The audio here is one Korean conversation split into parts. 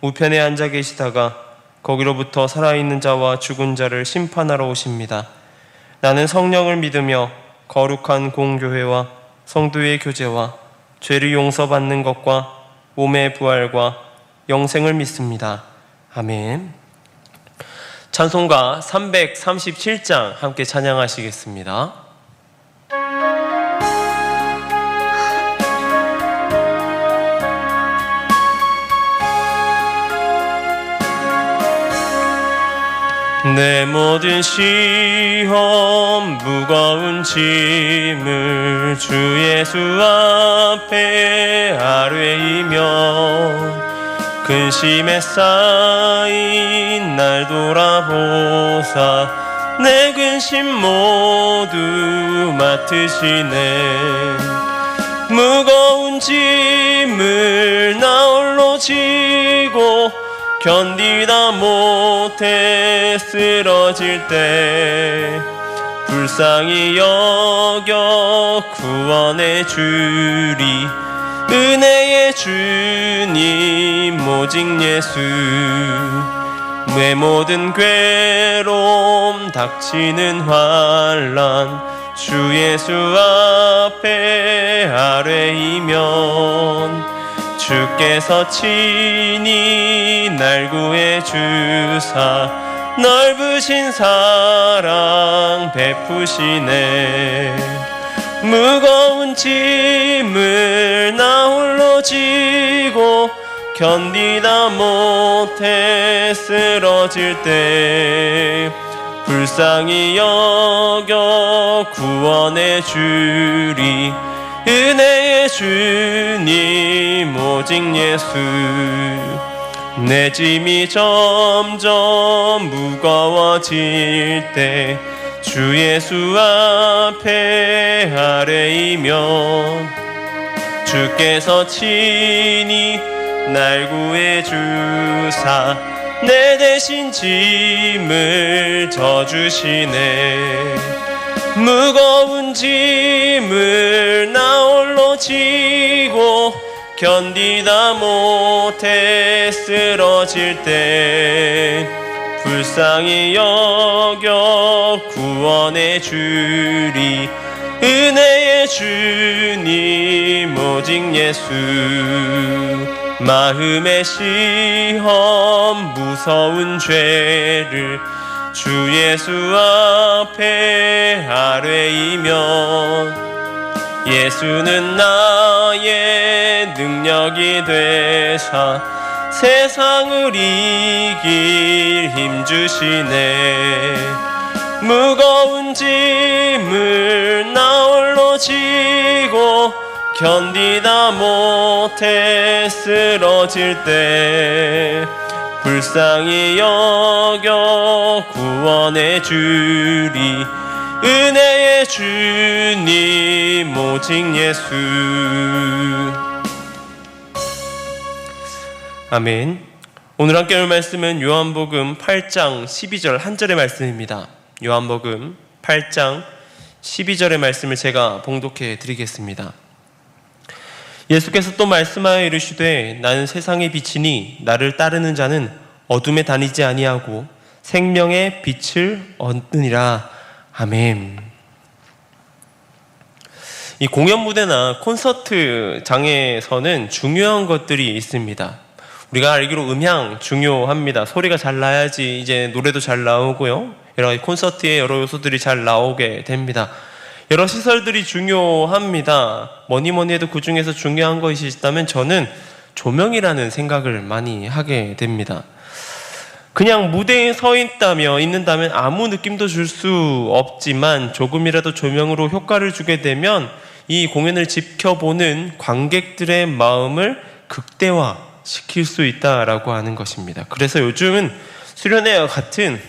우편에 앉아 계시다가 거기로부터 살아있는 자와 죽은 자를 심판하러 오십니다. 나는 성령을 믿으며 거룩한 공교회와 성도의 교제와 죄를 용서받는 것과 몸의 부활과 영생을 믿습니다. 아멘. 찬송가 337장 함께 찬양하시겠습니다. 내 모든 시험 무거운 짐을 주 예수 앞에 아뢰이면 근심에 쌓인 날 돌아보사 내 근심 모두 맡으시네. 무거운 짐을 나 홀로 지고 견디다 못해 쓰러질 때 불쌍히 여겨 구원해 주리. 은혜의 주님 오직 예수. 내 모든 괴로움 닥치는 환란 주 예수 앞에 아뢰이면 주께서 친히 날 구해 주사 넓으신 사랑 베푸시네. 무거운 짐을 나 홀로 지고 견디다 못해 쓰러질 때 불쌍히 여겨 구원해 주리 은혜의 주님 오직 예수. 내 짐이 점점 무거워질 때 주 예수 앞에 아뢰이면 주께서 친히 날 구해 주사 내 대신 짐을 져주시네 무거운 짐을 나 홀로 지고 견디다 못해 쓰러질 때 불쌍히 여겨 구원해 주리. 은혜의 주님 오직 예수. 마음의 시험 무서운 죄를 주 예수 앞에 아뢰이면 예수는 나의 능력이 되사 세상을 이길 힘 주시네. 무거운 짐을 나 홀로 지고 견디다 못해 쓰러질 때 불쌍히 여겨 구원해 주리 은혜의 주님 오직 예수. 아멘. 오늘 함께 할 말씀은 요한복음 8장 12절 한 절의 말씀입니다. 요한복음 8장 12절의 말씀을 제가 봉독해 드리겠습니다 예수께서 또 말씀하여 이르시되 나는 세상의 빛이니 나를 따르는 자는 어둠에 다니지 아니하고 생명의 빛을 얻느니라 아멘. 이 공연 무대나 콘서트 장에서는 중요한 것들이 있습니다. 우리가 알기로 음향 중요합니다. 소리가 잘 나야지 이제 노래도 잘 나오고요. 여러 가지 콘서트에 여러 요소들이 잘 나오게 됩니다. 여러 시설들이 중요합니다. 뭐니 뭐니 해도 그 중에서 중요한 것이 있다면 저는 조명이라는 생각을 많이 하게 됩니다. 그냥 무대에 서 있다면 있는다면 아무 느낌도 줄 수 없지만 조금이라도 조명으로 효과를 주게 되면 이 공연을 지켜보는 관객들의 마음을 극대화 시킬 수 있다라고 하는 것입니다. 그래서 요즘은 수련회와 같은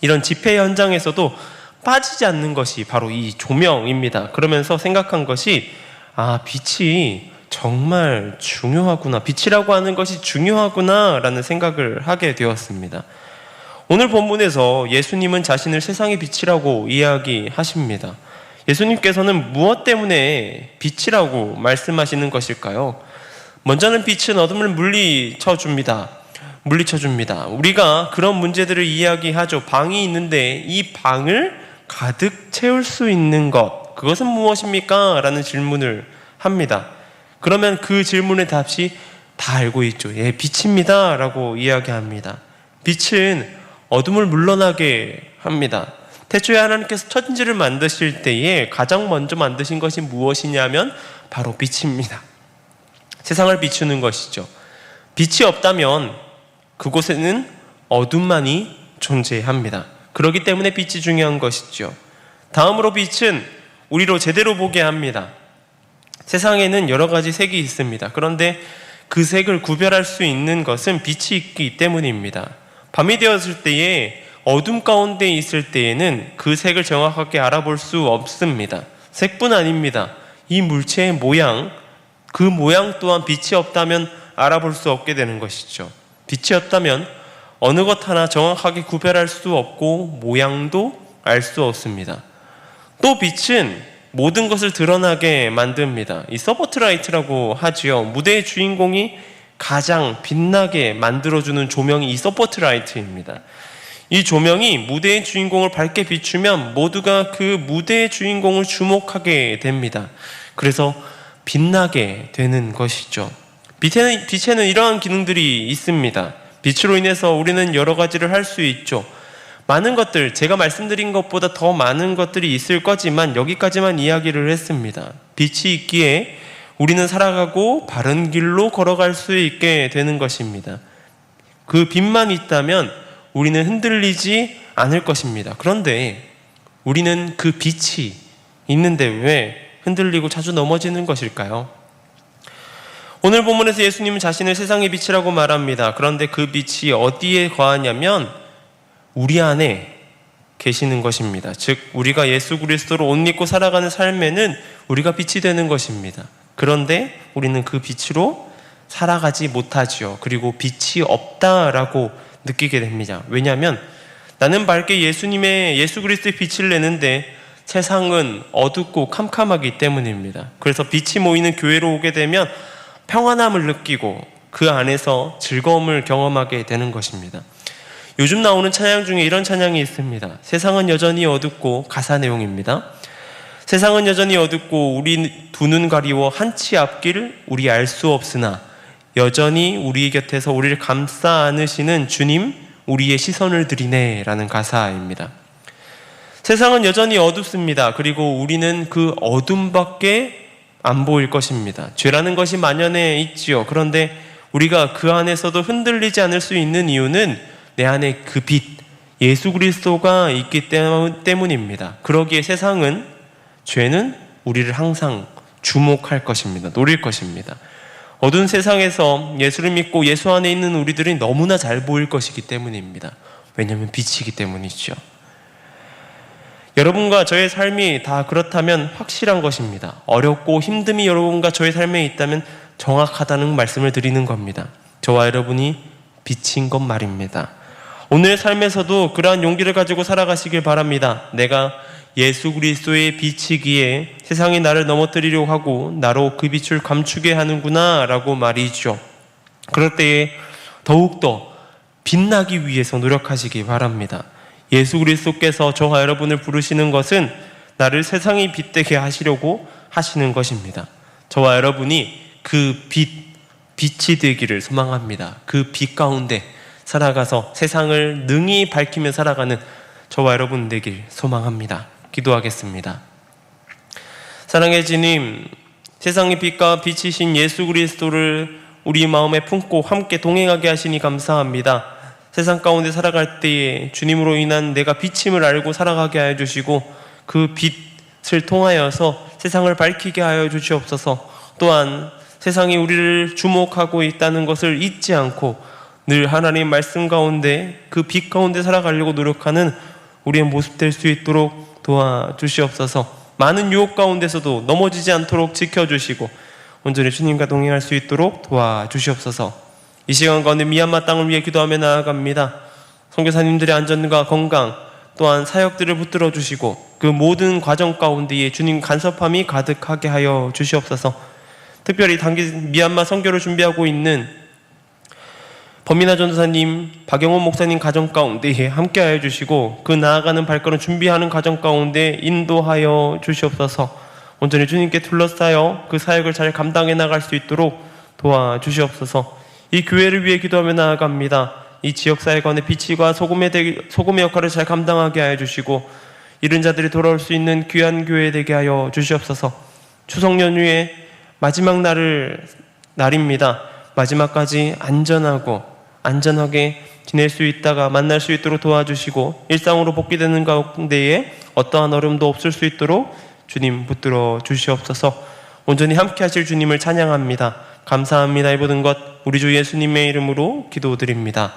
이런 집회 현장에서도 빠지지 않는 것이 바로 이 조명입니다. 그러면서 생각한 것이 아, 빛이 정말 중요하구나. 빛이라고 하는 것이 중요하구나라는 생각을 하게 되었습니다. 오늘 본문에서 예수님은 자신을 세상의 빛이라고 이야기하십니다. 예수님께서는 무엇 때문에 빛이라고 말씀하시는 것일까요? 먼저는 빛은 어둠을 물리쳐 줍니다. 물리쳐 줍니다. 우리가 그런 문제들을 이야기하죠. 방이 있는데 이 방을 가득 채울 수 있는 것, 그것은 무엇입니까? 라는 질문을 합니다. 그러면 그 질문의 답이 다 알고 있죠. 예, 빛입니다. 라고 이야기합니다. 빛은 어둠을 물러나게 합니다. 태초에 하나님께서 천지를 만드실 때에 가장 먼저 만드신 것이 무엇이냐면 바로 빛입니다. 세상을 비추는 것이죠. 빛이 없다면 그곳에는 어둠만이 존재합니다. 그렇기 때문에 빛이 중요한 것이죠. 다음으로 빛은 우리로 제대로 보게 합니다. 세상에는 여러 가지 색이 있습니다. 그런데 그 색을 구별할 수 있는 것은 빛이 있기 때문입니다. 밤이 되었을 때에 어둠 가운데 있을 때에는 그 색을 정확하게 알아볼 수 없습니다. 색뿐 아닙니다. 이 물체의 모양, 그 모양 또한 빛이 없다면 알아볼 수 없게 되는 것이죠. 빛이 없다면 어느 것 하나 정확하게 구별할 수 없고 모양도 알 수 없습니다. 또 빛은 모든 것을 드러나게 만듭니다. 이 서포트라이트라고 하지요. 무대의 주인공이 가장 빛나게 만들어주는 조명이 이 서포트라이트입니다. 이 조명이 무대의 주인공을 밝게 비추면 모두가 그 무대의 주인공을 주목하게 됩니다. 그래서 빛나게 되는 것이죠. 빛에는, 빛에는 이러한 기능들이 있습니다. 빛으로 인해서 우리는 여러 가지를 할 수 있죠. 많은 것들, 제가 말씀드린 것보다 더 많은 것들이 있을 거지만 여기까지만 이야기를 했습니다. 빛이 있기에 우리는 살아가고 바른 길로 걸어갈 수 있게 되는 것입니다. 그 빛만 있다면 우리는 흔들리지 않을 것입니다. 그런데 우리는 그 빛이 있는데 왜 흔들리고 자주 넘어지는 것일까요? 오늘 본문에서 예수님은 자신을 세상의 빛이라고 말합니다. 그런데 그 빛이 어디에 거하냐면 우리 안에 계시는 것입니다. 즉 우리가 예수 그리스도로 옷 입고 살아가는 삶에는 우리가 빛이 되는 것입니다. 그런데 우리는 그 빛으로 살아가지 못하지요. 그리고 빛이 없다라고 느끼게 됩니다. 왜냐하면 나는 밝게 예수님의 예수 그리스도의 빛을 내는데 세상은 어둡고 캄캄하기 때문입니다. 그래서 빛이 모이는 교회로 오게 되면 평안함을 느끼고 그 안에서 즐거움을 경험하게 되는 것입니다. 요즘 나오는 찬양 중에 이런 찬양이 있습니다. 세상은 여전히 어둡고 가사 내용입니다. 세상은 여전히 어둡고 우리 두 눈 가리워 한치 앞길 우리 알 수 없으나 여전히 우리 곁에서 우리를 감싸 안으시는 주님 우리의 시선을 드리네라는 가사입니다. 세상은 여전히 어둡습니다. 그리고 우리는 그 어둠 밖에 안 보일 것입니다. 죄라는 것이 만연해 있지요. 그런데 우리가 그 안에서도 흔들리지 않을 수 있는 이유는 내 안에 그 빛, 예수 그리스도가 있기 때문입니다. 그러기에 세상은 죄는 우리를 항상 주목할 것입니다. 노릴 것입니다. 어두운 세상에서 예수를 믿고 예수 안에 있는 우리들이 너무나 잘 보일 것이기 때문입니다. 왜냐하면 빛이기 때문이죠. 여러분과 저의 삶이 다 그렇다면 확실한 것입니다. 어렵고 힘듦이 여러분과 저의 삶에 있다면 정확하다는 말씀을 드리는 겁니다. 저와 여러분이 빛인 것 말입니다. 오늘 삶에서도 그러한 용기를 가지고 살아가시길 바랍니다. 내가 예수 그리스도의 빛이기에 세상이 나를 넘어뜨리려 하고 나로 그 빛을 감추게 하는구나 라고 말이죠. 그럴 때에 더욱더 빛나기 위해서 노력하시기 바랍니다. 예수 그리스도께서 저와 여러분을 부르시는 것은 나를 세상이 빛되게 하시려고 하시는 것입니다. 저와 여러분이 그 빛, 빛이 되기를 소망합니다. 그 빛 가운데 살아가서 세상을 능히 밝히며 살아가는 저와 여러분 되길 소망합니다. 기도하겠습니다. 사랑의 주님, 세상의 빛과 빛이신 예수 그리스도를 우리 마음에 품고 함께 동행하게 하시니 감사합니다. 세상 가운데 살아갈 때에 주님으로 인한 내가 빛임을 알고 살아가게 하여 주시고 그 빛을 통하여서 세상을 밝히게 하여 주시옵소서 또한 세상이 우리를 주목하고 있다는 것을 잊지 않고 늘 하나님 말씀 가운데 그 빛 가운데 살아가려고 노력하는 우리의 모습 될 수 있도록 도와주시옵소서. 많은 유혹 가운데서도 넘어지지 않도록 지켜주시고 온전히 주님과 동행할 수 있도록 도와주시옵소서. 이 시간 가운데 미얀마 땅을 위해 기도하며 나아갑니다. 선교사님들의 안전과 건강 또한 사역들을 붙들어 주시고 그 모든 과정 가운데에 주님 간섭함이 가득하게 하여 주시옵소서. 특별히 단기 미얀마 선교를 준비하고 있는 범인아 전도사님, 박영호 목사님 가정 가운데 함께하여 주시고 그 나아가는 발걸음 준비하는 가정 가운데 인도하여 주시옵소서. 온전히 주님께 둘러싸여 그 사역을 잘 감당해 나갈 수 있도록 도와주시옵소서. 이 교회를 위해 기도하며 나아갑니다. 이 지역 사회관의 빛과 소금의, 대- 소금의 역할을 잘 감당하게 하여 주시고 이른 자들이 돌아올 수 있는 귀한 교회 되게 하여 주시옵소서. 추석 연휴의 마지막 날을 날입니다. 마지막까지 안전하고 안전하게 지낼 수 있다가 만날 수 있도록 도와주시고 일상으로 복귀되는 가운데에 어떠한 어려움도 없을 수 있도록 주님 붙들어 주시옵소서. 온전히 함께 하실 주님을 찬양합니다. 감사합니다. 이 모든 것 우리 주 예수님의 이름으로 기도드립니다.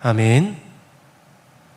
아멘.